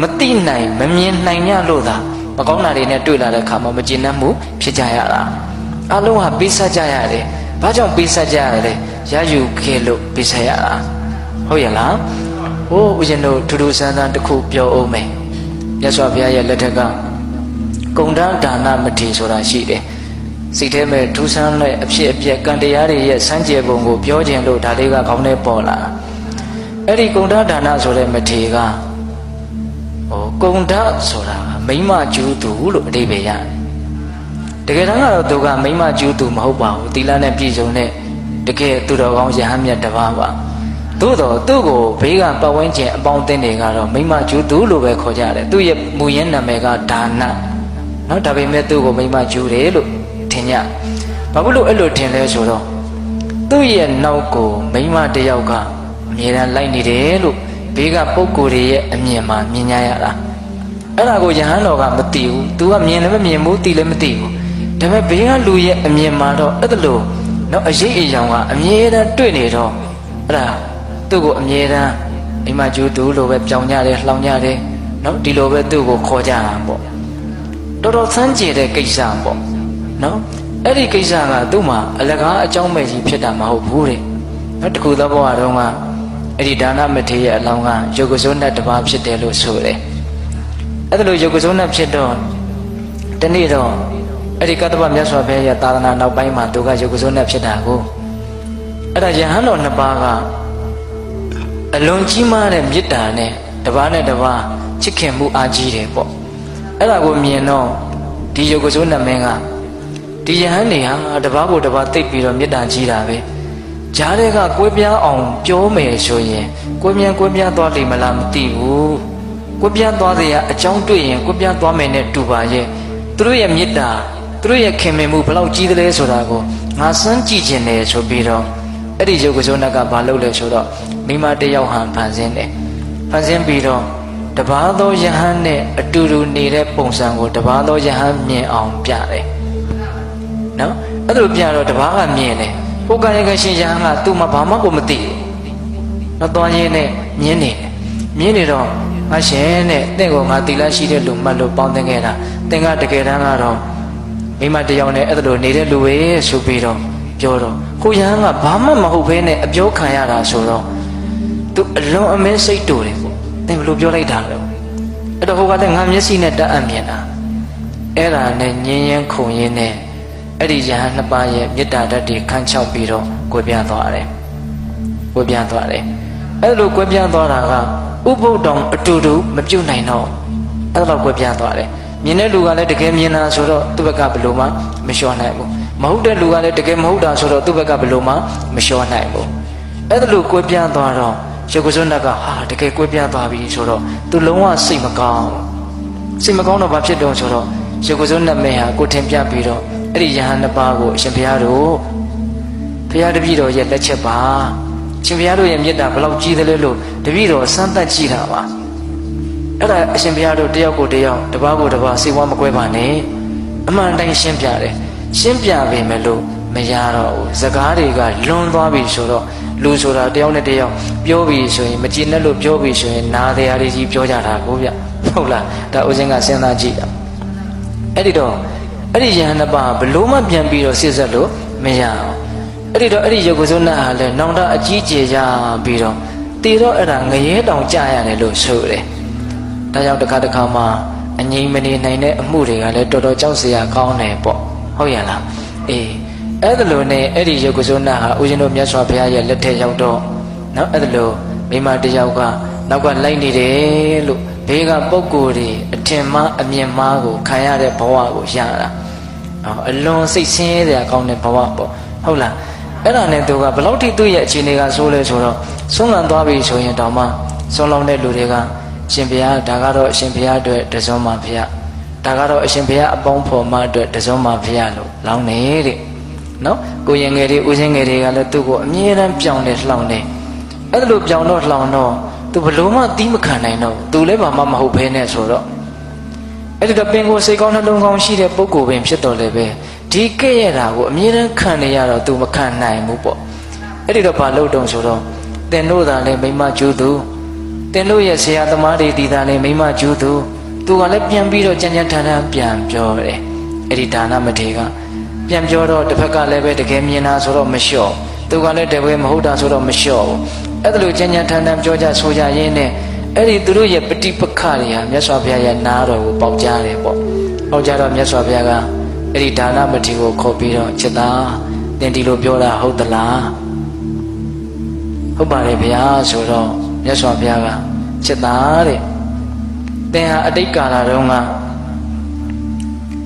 မတိနိုင်မမြင်နိုင်ရလို့သာမကောင်းတာတွေနဲ့တွေ့လာတဲ့ခါမှာမကျေနပ်မှုဖြစ်ကြရတာအလုံးဟာပေးဆက်ကြရတယ်ဘာကြောင့်ပေးဆက်ကြရလဲရယူခဲ့လို့ပေးဆက်ရတာဟုတ်ရဲ့လားဟိုးဦးဇင်းတို့ထူးထူးဆန်းဆန်းတစ်ခုပြောအောင်မယ်မြတ်စွာဘုရားရဲ့လက်ထက်ကကုံတန်းဒါနမထေဆိုတာရှိတယ်စိတ်ထဲမှာထူးဆန်းတဲ့အဖြစ်အပျက်ကံတရားတွေရဲ့စမ်းကြယ်ပုံကိုပြောခြင်းလို့ဒါလေးကကောင်းတဲ့ပေါ်လာအဲ့ဒီကုံတန်းဒါနဆိုတဲ့မထေက ဟိုကုံတန်းဆိုတာကမိမကျူးသူလို့အဓိပ္ပာယ်ရတယ်တကယ်တမ်းကတော့သူကမိမကျူးသူမဟုတ်ပါဘူးသီလနဲ့ပြည့်စုံတဲ့တကယ်သူတော်ကောင်းယဟန်မြတ်တစ်ပါးပါသို့တော့သူ့ကိုဘေးကပတ်ဝန်းကျင်အပေါင်းအသင်းတွေကတော့မိမကျူးသူလို့ပဲခေါ်ကြတယ်သူ့ရဲ့မူရင်းနာမည်ကဒါနနော်ဒါပေမဲ့သူ့ကိုမိမကျူးတယ်လို့ထင်ကြဘာဖြစ်လို့အဲ့လိုထင်လဲဆိုတော့သူ့ရဲ့နောက်ကိုမိမတစ်ယောက်ကအမြဲတမ်းလိုက်နေတယ်လို့ ဘေးကပုံကိုယ်တွေရဲ့အမြင်မှာမြင်ကြရတာအဲ့ဒါကိုယဟန်တော်ကမသိဘူး तू ကမြင်လည်းမမြင်ဘူးသိလည်းမသိဘူးဒါပေမဲ့ဘေးကလူရဲ့အမြင်မှာတော့အဲ့ဒါလို့နော်အရေးအယောင်ကအမြဲတမ်းတွေ့နေတော့အဲ့ဒါသူ့ကိုအမြဲတမ်းအိမ်မကျူးသူလို့ပဲပြောင်းကြတယ်လှောင်ကြတယ်နော်ဒီလိုပဲသူ့ကိုခေါ်ကြတာပေါ့တော်တော်ဆန်းကျင်တဲ့ကိစ္စပေါ့နော်အဲ့ဒီကိစ္စကသူ့မှာအလကားအကြောင်းမဲ့ကြီးဖြစ်တာမဟုတ်ဘူးတဲ့နော်တခုသောဘဝတုန်းက အဲ့ဒီဒါနမထေရရဲ့အလောင်းကယုတ်ကစိုးနဲ့တပါးဖြစ်တယ်လို့ဆိုတယ်အဲ့ဒါလို့ယုတ်ကစိုးနဲ့ဖြစ်တော့တနေ့တော့အဲ့ဒီကတ္တဗမြတ်စွာဘုရားရဲ့သာသနာနောက်ပိုင်းမှာသူကယုတ်ကစိုးနဲ့ဖြစ်တာကိုအဲ့ဒါယဟန်တော်နှစ်ပါးကအလွန်ကြီးမားတဲ့မေတ္တာနဲ့တပါးနဲ့တပါးချစ်ခင်မှုအားကြီးတယ်ပေါ့အဲ့ဒါကိုမြင်တော့ဒီယုတ်ကစိုးနမင်းကဒီယဟန်နေဟာတပါးကိုတပါးသိပ်ပြီးတော့မေတ္တာကြီးတာပဲ ဂျားတွေကကွဲပြားအောင်ပြောမယ်ဆိုရင်ကွဲပြားကွဲပြားသွားလိမ့်မလားမသိဘူးကွဲပြားသွားစရာအကြောင်းတွေ့ရင်ကွဲပြားသွားမယ်နဲ့တူပါရဲ့သူတို့ရဲ့မေတ္တာသူတို့ရဲ့ခင်မင်မှုဘလောက်ကြီးသလဲဆိုတာကိုငါစမ်းကြည့်ခြင်းတယ်ဆိုပြီးတော့အဲ့ဒီယုတ်ကစိုးနကဘာလုပ်လဲဆိုတော့မိမတစ်ယောက်ဟန်ဖန်ဆင်းတယ်ဖန်ဆင်းပြီးတော့တပါးသောယဟန်နဲ့အတူတူနေတဲ့ပုံစံကိုတပါးသောယဟန်မြင်အောင်ပြတယ်နော်အဲ့လိုပြတော့တပါးကမြင်တယ် ဟိုကရကရှင်ယဟန်ကသူ့မှာဘာမှကိုမသိဘူးနော်သွားရင်းနဲ့မြင်နေတယ်မြင်နေတော့ငါရှင်တဲ့တင့်ကိုငါတီလာရှိတဲ့လူမှတ်လို့ပေါင်းသင်ခဲ့တာတင်ကတကယ်တမ်းကတော့မိမတစ်ယောက်နဲ့အဲ့လိုနေတဲ့လူပဲဆိုပြီးတော့ပြောတော့ကိုယဟန်ကဘာမှမဟုတ်ဘဲနဲ့အပြောခံရတာဆိုတော့သူအလွန်အမင်းစိတ်တူတယ်ပေါ့တင်ဘယ်လိုပြောလိုက်တာလဲအဲ့တော့ဟိုကလည်းငါမျက်စိနဲ့တက်အံ့မြင်တာအဲ့ဒါနဲ့ညင်းရင်ခုန်ရင်းနဲ့ အဲ့ဒီယဟန်နှစ်ပါးရဲ့မေတ္တာဓာတ်တွေခန်းချောက်ပြီးတော့ကိုပြသွားတယ်ကိုပြသွားတယ်အဲ့လိုကိုပြသွားတာကဥပုဒ္တောင်အတူတူမပြုတ်နိုင်တော့အဲ့လိုကိုပြသွားတယ်မြင်တဲ့လူကလည်းတကယ်မြင်တာဆိုတော့သူ့ဘက်ကဘယ်လိုမှမလျှော့နိုင်ဘူးမဟုတ်တဲ့လူကလည်းတကယ်မဟုတ်တာဆိုတော့သူ့ဘက်ကဘယ်လိုမှမလျှော့နိုင်ဘူးအဲ့ဒါလို့ကိုပြသွားတော့ရုပ်ကစွန်းကဟာတကယ်ကိုပြသွားပြီဆိုတော့သူလုံးဝစိတ်မကောင်းစိတ်မကောင်းတော့ဘာဖြစ်တော့ဆိုတော့ရုပ်ကစွန်းနဲ့မဲဟာကိုထင်ပြပြီးတော့ အဲ့ဒီယဟန်နှစ်ပါးကိုအရှင်ဘုရားတို့ဘုရားတပည့်တော်ရဲ့လက်ချက်ပါအရှင်ဘုရားတို့ရဲ့မေတ္တာဘယ်လောက်ကြီးသလဲလို့တပည့်တော်စမ်းသပ်ကြည့်တာပါအဲ့ဒါအရှင်ဘုရားတို့တယောက်ကိုတယောက်တစ်ပါးကိုတစ်ပါးစိတ်ဝါမကွဲပါနဲ့အမှန်တိုင်းရှင်းပြတယ်ရှင်းပြပေမဲ့လို့မရတော့ဘူးစကားတွေကလွန်သွားပြီဆိုတော့လူဆိုတာတယောက်နဲ့တယောက်ပြောပြီဆိုရင်မကြည်နဲ့လို့ပြောပြီဆိုရင်နာတရားတွေကြီးပြောကြတာကိုဗျဟုတ်လားဒါဦးစင်းကစဉ်းစားကြည့်တာအဲ့ဒီတော့ အဲ့ဒီယဟန်နှစ်ပါးဘလို့မှပြန်ပြီးတော့စစ်ဆက်လို့မရအောင်အဲ့ဒီတော့အဲ့ဒီယုတ်ကစုနတ်ဟာလည်းနောင်တအကြီးကျယ်ကြပြီးတော့တည်တော့အဲ့ဒါငရဲတောင်ကြရတယ်လို့ဆိုတယ်ဒါကြောင့်တစ်ခါတစ်ခါမှအငြိမ်မနေနိုင်တဲ့အမှုတွေကလည်းတော်တော်ကြောက်စရာကောင်းတယ်ပေါ့ဟုတ်ရလားအေးအဲ့ဒါလို့နဲ့အဲ့ဒီယုတ်ကစုနတ်ဟာဦးဇင်းတို့မြတ်စွာဘုရားရဲ့လက်ထက်ရောက်တော့နော်အဲ့ဒါလို့မိမတစ်ယောက်ကနောက်ကလိုက်နေတယ်လို့ဘေးကပုံကိုယ်တွေအထင်မှားအမြင်မှားကိုခံရတဲ့ဘဝကိုရတာ အော်အလွန်စိတ်ဆင်းရဲစရာကောင်းတဲ့ဘဝပေါ့ဟုတ်လားအဲ့ဒါနဲ့သူကဘလောက်ထိသူ့ရဲ့အခြေအနေကဆိုးလဲဆိုတော့ဆုံးလံသွားပြီဆိုရင်တောင်မှဆုံးလောင်းတဲ့လူတွေကရှင်ဘုရားဒါကတော့အရှင်ဘုရားအတွက်တစုံမှာဘုရားဒါကတော့အရှင်ဘုရားအပေါင်းဖော်မအတွက်တစုံမှာဘုရားလို့လောင်းနေတဲ့နော်ကိုရင်ငယ်တွေဦးစင်းငယ်တွေကလည်းသူ့ကိုအမြဲတမ်းပြောင်းတယ်လှောင်တယ်အဲ့ဒါလိုပြောင်းတော့လှောင်တော့သူဘလို့မှသီးမခံနိုင်တော့သူလည်းဘာမှမဟုတ်ဘဲနဲ့ဆိုတော့ အဲ့ဒီတော့ပင်ကိုစိတ်ကောင်းနှလုံးကောင်းရှိတဲ့ပုဂ္ဂိုလ်ပင်ဖြစ်တော်လည်းပဲဒီကဲ့ရတာကိုအမြဲတမ်းခံနေရတော့သူမခံနိုင်ဘူးပေါ့အဲ့ဒီတော့ဘာလို့တုံဆိုတော့တင်တို့သာလဲမိမကျူးသူတင်တို့ရဲ့ဆရာသမားတွေဒီသားလေးမိမကျူးသူသူကလည်းပြန်ပြီးတော့ကြံ့ကြံ့ထန်ထန်ပြန်ပြောတယ်အဲ့ဒီဒါနမထေရကပြန်ပြောတော့တစ်ဖက်ကလည်းပဲတကယ်မြင်တာဆိုတော့မလျှော့သူကလည်းတကယ်မဟုတ်တာဆိုတော့မလျှော့ဘူးအဲ့ဒါလိုကြံ့ကြံ့ထန်ထန်ပြောကြဆိုကြရင်းနဲ့ အဲ့ဒီသူတို့ရဲ့ပฏิပက္ခတွေဟာမြတ်စွာဘုရားရဲ့နာတော်ကိုပေါက်ကြားတယ်ပေါ့ပေါက်ကြားတော့မြတ်စွာဘုရားကအဲ့ဒီဒါနမတိကိုခေါ်ပြီးတော့ချက်သားသင်ဒီလိုပြောတာဟုတ်သလားဟုတ်ပါတယ်ဗျာဆိုတော့မြတ်စွာဘုရားကချက်သားတဲ့သင်ဟာအတိတ်ကာလတုန်းက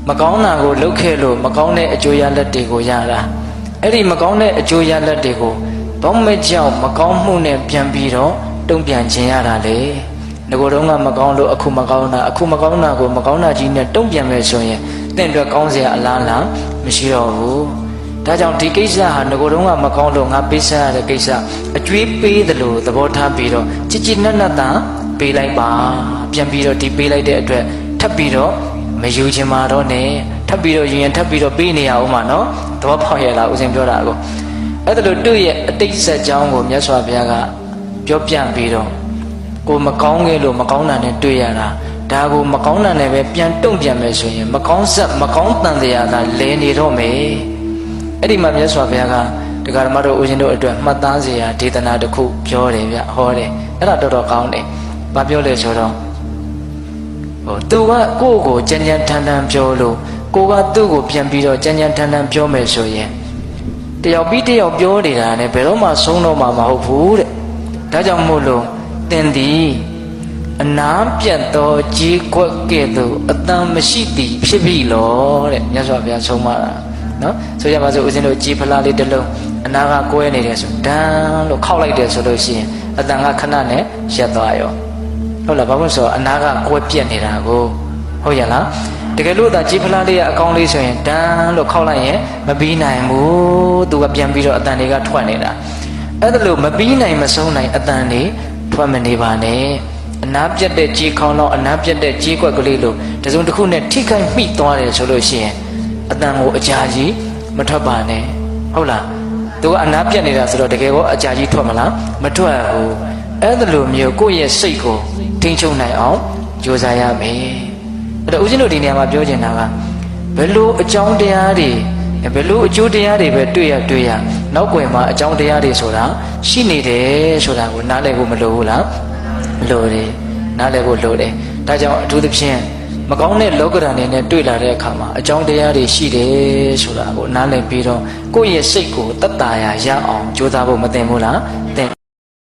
မကောင်းတာကိုလုပ်ခဲ့လို့မကောင်းတဲ့အကျိုးရလဒ်တွေကိုရတာအဲ့ဒီမကောင်းတဲ့အကျိုးရလဒ်တွေကိုဘောင်းမကြောက်မကောင်းမှုနဲ့ပြန်ပြီးတော့ တုံ့ပြန်ခြင်းရတာလေငကိုယ်တုန်းကမကောင်းလို့အခုမကောင်းတာအခုမကောင်းတာကိုမကောင်းတာကြီးနဲ့တုံ့ပြန်မယ်ဆိုရင်တင့်အတွက်ကောင်းစရာအလားလားမရှိတော့ဘူးဒါကြောင့်ဒီကိစ္စဟာငကိုယ်တုန်းကမကောင်းလို့ငါပေးစားရတဲ့ကိစ္စအကျွေးပေးတယ်လို့သဘောထားပြီးတော့ချစ်ချစ်နက်နက်သာပေးလိုက်ပါပြန်ပြီးတော့ဒီပေးလိုက်တဲ့အတွက်ထပ်ပြီးတော့မယူချင်ပါတော့နဲ့ထပ်ပြီးတော့ယူရင်ထပ်ပြီးတော့ပေးနေရအောင်ပါနော်သဘောပေါက်ရဲ့လားဦးဇင်ပြောတာကိုအဲ့ဒါလို့သူ့ရဲ့အတိတ်ဆက်ကြောင်းကိုမြတ်စွာဘုရားက ပြောပြပြီးတော့ကိုမကောင်းခဲ့လို့မကောင်းတာနဲ့တွေ့ရတာဒါကိုမကောင်းတာနဲ့ပဲပြန်တုံ့ပြန်မယ်ဆိုရင် မကောင်းဆက်မကောင်းတန်တရားသာလဲနေတော့မယ်အဲ့ဒီမှာမြတ်စွာဘုရားကတရားဓမ္မတို့ဦးဇင်းတို့အတွက်မှတ်သားစရာဒေသနာတစ်ခုပြောတယ်ဗျဟောတယ်အဲ့ဒါတော်တော်ကောင်းတယ်။ဘာပြောလဲဆိုတော့ဟိုသူကကိုယ့်ကိုကြံ့ကြံ့ထန်ထန်ပြောလို့ကိုကသူ့ကိုပြန်ပြီးတော့ကြံ့ကြံ့ထန်ထန်ပြောမယ်ဆိုရင်တယောက်ပြီးတယောက်ပြောနေတာနဲ့ဘယ်တော့မှဆုံးတော့မှာမဟုတ်ဘူးတဲ့။ ဒါကြောင့်မို့လို့သင်သည်အနာပြတ်သောကြီးကွက်ကဲ့သို့အတန်မရှိသည်ဖြစ်ပြီလောတဲ့မြတ်စွာဘုရားဆုံးမတာနော်ဆိုကြပါစို့ဦးဇင်းတို့ကြီးဖလားလေးတစ်လုံးအနာကကွဲနေတယ်ဆိုဒန်းလို့ခောက်လိုက်တယ်ဆိုလို့ရှိရင်အတန်ကခဏနဲ့ရက်သွားရောဟုတ်လားဘာလို့လဲဆိုတော့အနာကကွဲပြက်နေတာကိုဟုတ်ရလားတကယ်လို့သာကြီးဖလားလေးကအကောင်းလေးဆိုရင်ဒန်းလို့ခောက်လိုက်ရင်မပြီးနိုင်ဘူးသူကပြန်ပြီးတော့အတန်တွေကထွက်နေတာ အဲ့ဒါလို့မပြီးနိုင်မဆုံးနိုင်အတန်တွေထွက်မနေပါနဲ့အနာပြတ်တဲ့ကြေးခေါင်းတော့အနာပြတ်တဲ့ကြေးကွက်ကလေးလို့တစုံတစ်ခုနဲ့ထိခိုက်မိသွားတယ်ဆိုလို့ရှိရင်အတန်ကိုအကြာကြီးမထွက်ပါနဲ့ဟုတ်လားသူကအနာပြတ်နေတာဆိုတော့တကယ်ကောအကြာကြီးထွက်မလားမထွက်ဘူးအဲ့ဒါလိုမျိုးကိုယ့်ရဲ့စိတ်ကိုထိန်းချုပ်နိုင်အောင်ကြိုးစားရမယ်အဲ့တော့ဦးဇင်းတို့ဒီနေရာမှာပြောချင်တာကဘယ်လိုအကြောင်းတရားတွေဘယ်လိုအကျိုးတရားတွေပဲတွေ့ရတွေ့ရ နောက်ွယ်မှာအကြောင်းတရားတွေဆိုတာရှိနေတယ်ဆိုတာကိုနားလည်ဖို့မလိုဘူးလားလိုတယ်နားလည်ဖို့လိုတယ်ဒါကြောင့်အထူးသဖြင့်မကောင်းတဲ့လောကဓာတ်တွေနဲ့တွေ့လာတဲ့အခါမှာအကြောင်းတရားတွေရှိတယ်ဆိုတာကိုနားလည်ပြီးတော့ကိုယ့်ရဲ့စိတ်ကိုတတ်တာရရအောင်ကြိုးစားဖို့မသင့်ဘူးလားသင့်